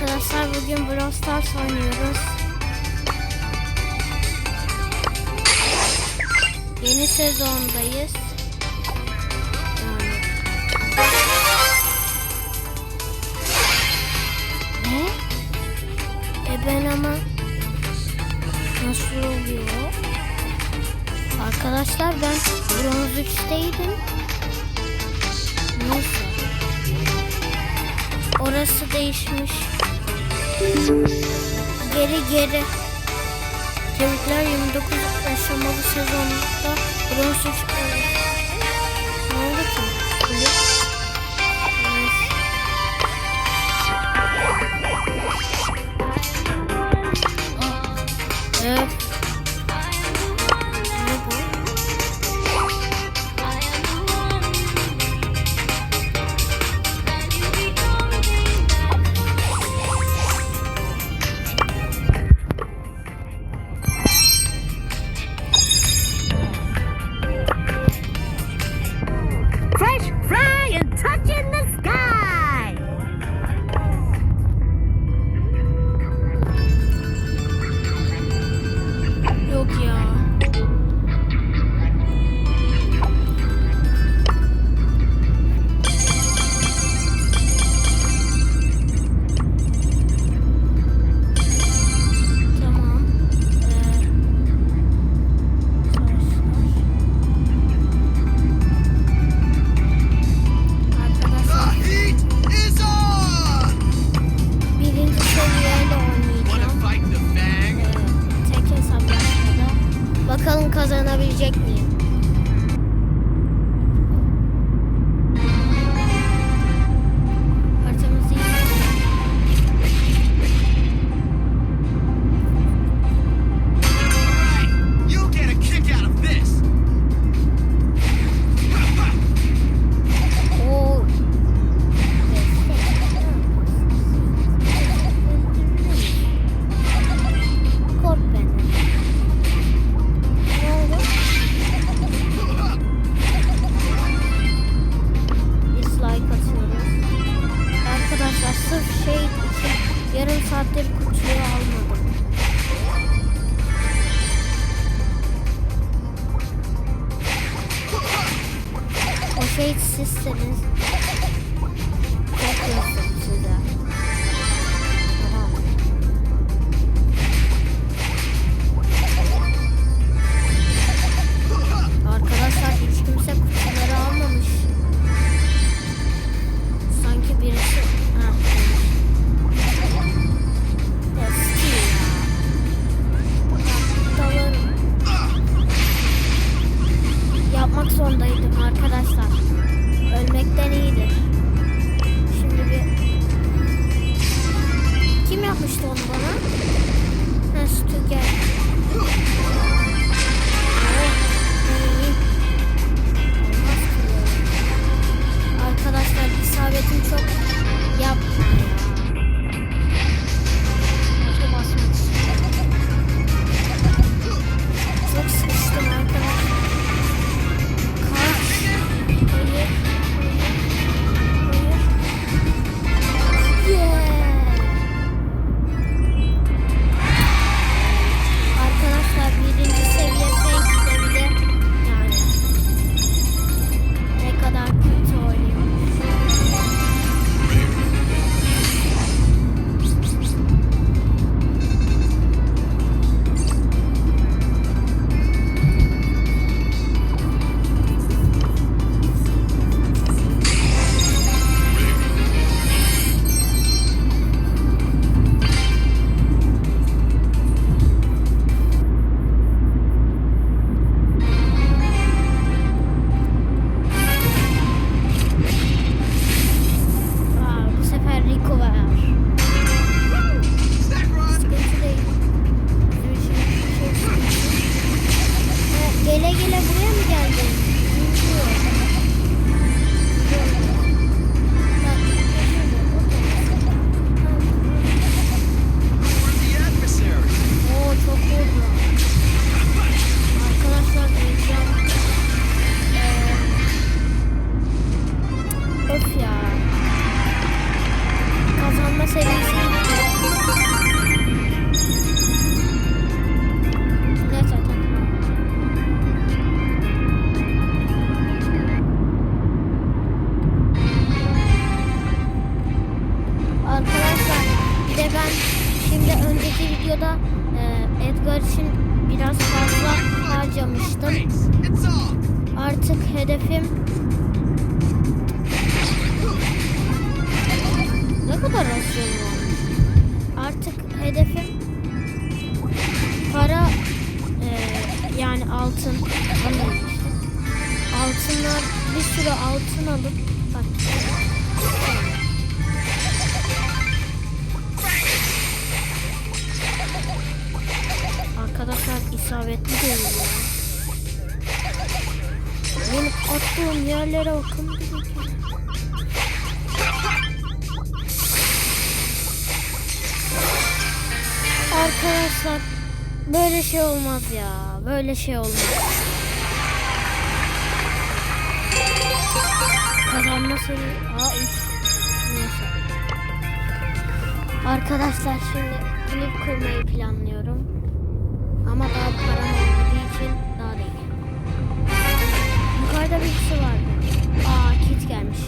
Arkadaşlar bugün Brawl Stars oynuyoruz. Yeni sezondayız. Ne? E ben ama nasıl oluyor? Arkadaşlar ben bronz 3'teydim. Neyse. Orası değişmiş. Geri geri. Kemikler 29 aşamalı sezonda bronz Ne oldu ki? Kulüp. Evet. Thank you. Artık hedefim ne kadar rasyon var? Artık hedefim para e, yani altın anlayın işte. Altınlar bir sürü altın alıp bak Arkadaşlar isabetli değil. Benim attığım yerlere bakın. Arkadaşlar böyle şey olmaz ya. Böyle şey olmaz. Kazanma seri... Aa üf. Neyse. Arkadaşlar şimdi klip kurmayı planlıyorum. Ama daha param olmadığı için. Yukarıda birisi vardı. Aa Kit gelmiş.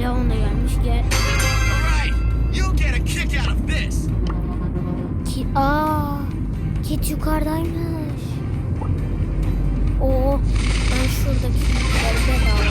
Leon da gelmiş. Gel. Ki Aa Kit yukarıdaymış. Oo ben şuradaki kitleri bedavadan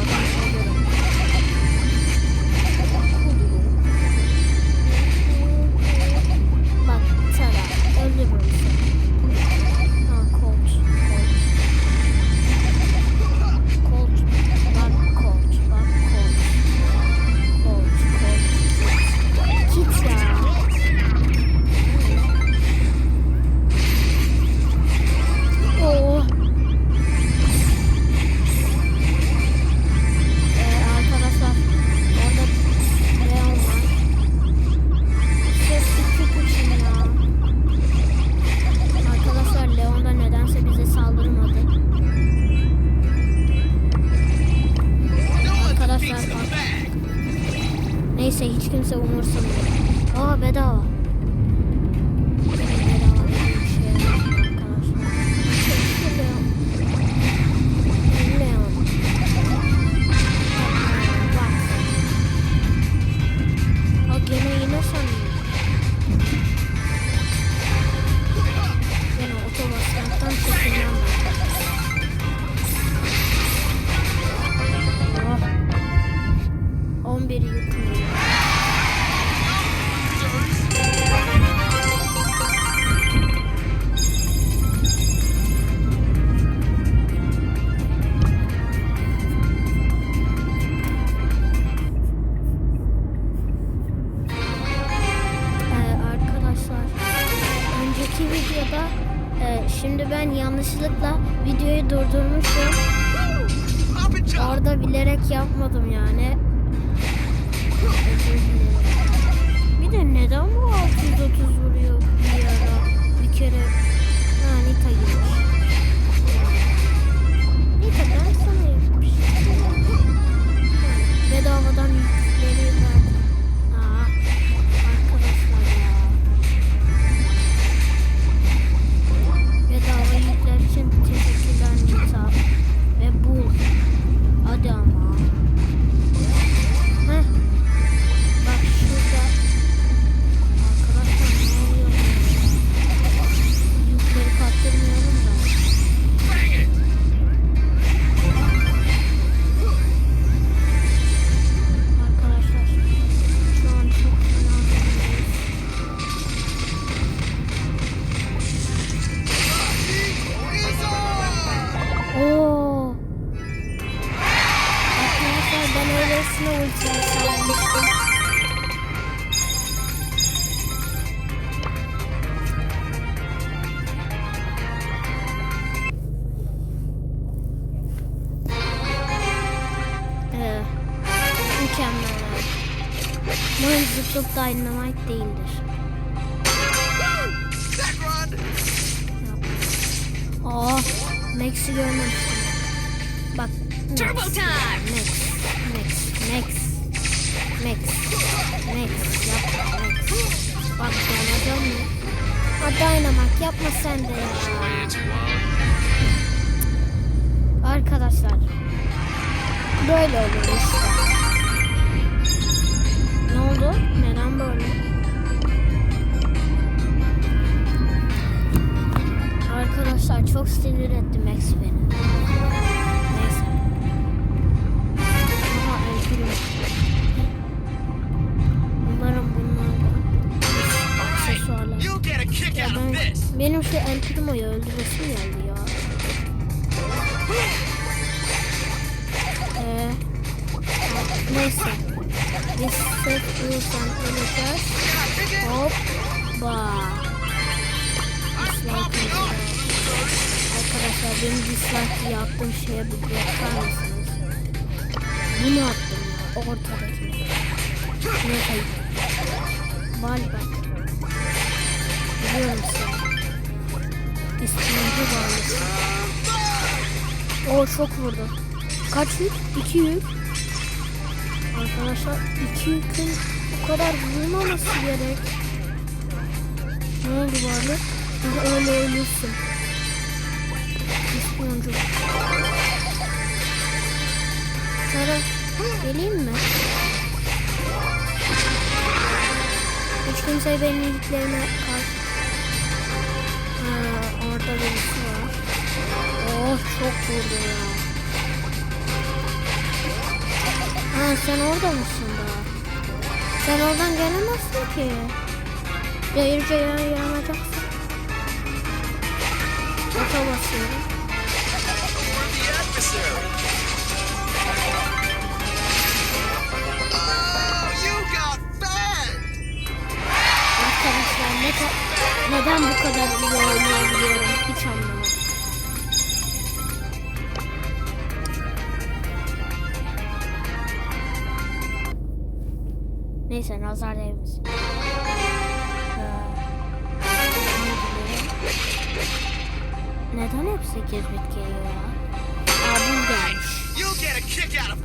eu é uma Umarım zıplık dynamite değildir. Aa, Max'i görmemiştim. Bak. Max, Turbo time. Max, Max, Max, Max, Max, yapma Max. Bak yanacağım mı? Ha Dynamax yapma sen de ya. Arkadaşlar. Böyle olur işte. Ne oldu? Neden böyle? Arkadaşlar çok sinir ettim Max beni. Benim dislike yaptığım şeye bir bakar mısınız? Bunu attım ya. Ortadaki. Neyse. Bal bak. Biliyorum seni. İstinci varlısı. O çok vurdu. Kaç yük? İki yük. Arkadaşlar iki yükün bu kadar vurmaması gerek. Ne oldu varlık? Öyle ölürsün. İspiyoncu. Sara geleyim mi? Hiç kimse benim iyiliklerime karşı... Ha, orada birisi var. Oh çok vurdu ya. Ha sen orada mısın daha? Sen oradan gelemezsin ki. Yayırca yan yanacaksın. Ota basıyorum.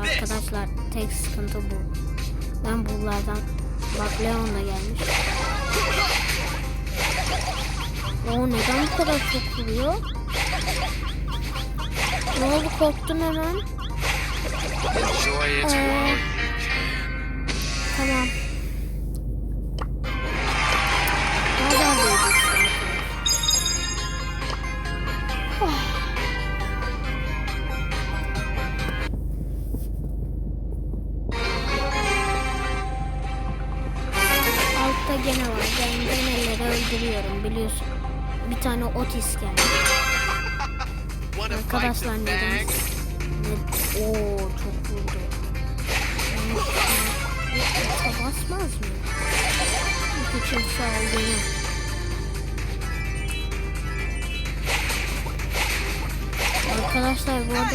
Arkadaşlar tek sıkıntı bu. Ben bunlardan bak Leon da gelmiş. O neden bu kadar çok vuruyor? Ne oldu korktun hemen? Ee, tamam. Altta gene var. Ben geneleri öldürüyorum biliyorsun. Bir tane otis geldi. Arkadaşlar neden? Ne? Oo çok vurdu. Yoksa basmaz mı? İçin sağ ol. Arkadaşlar bu arada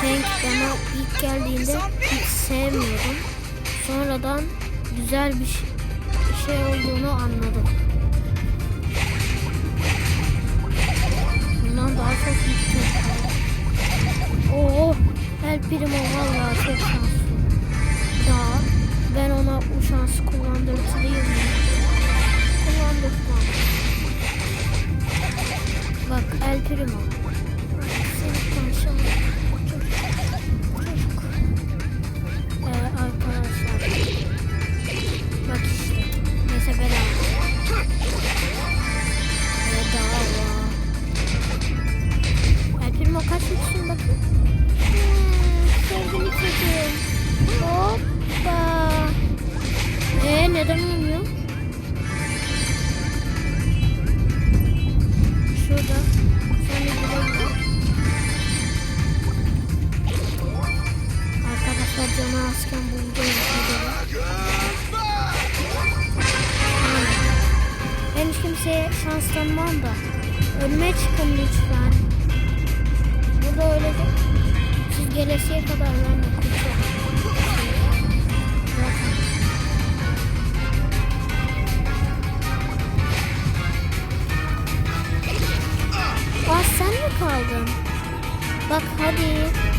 Tank bana ilk geldiğinde hiç sevmiyordum. Sonradan güzel bir ş- şey olduğunu anladım. Bundan daha çok yüksek. Oo, El Primo vallahi çok şanslı. Daha ben ona bu şansı kullandırtayım mı? Kullandırtmam. Bak El Primo. Seni. Çocuk. Ee, arkadaşlar. Bak işte. Neyse bedava. Bedava. Şans tanımam da. Önüme çıkın lütfen. Burada öyle de siz gelesiye kadar ben. Zaten. Aa sen mi kaldın? Bak hadi.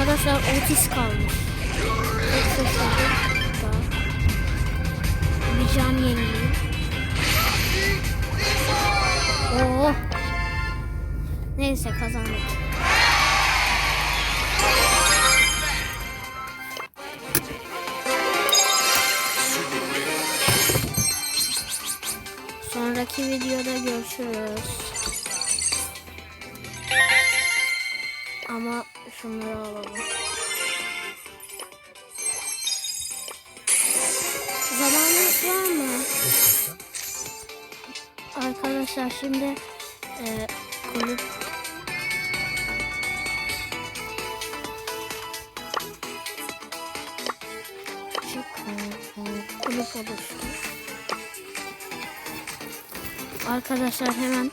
Arkadaşlar otis kaldı. Bir can yenileyim. Oo. Neyse kazandık. Sonraki videoda görüşürüz. Arkadaşlar şimdi e, kulüp kulüp oluştu. Arkadaşlar hemen